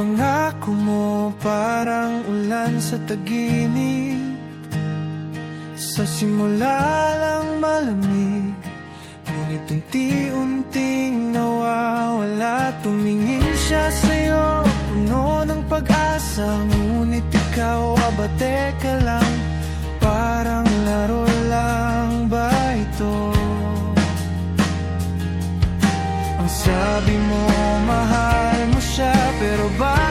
pangako mo parang ulan sa taginip. Sa simula lang malamang pero va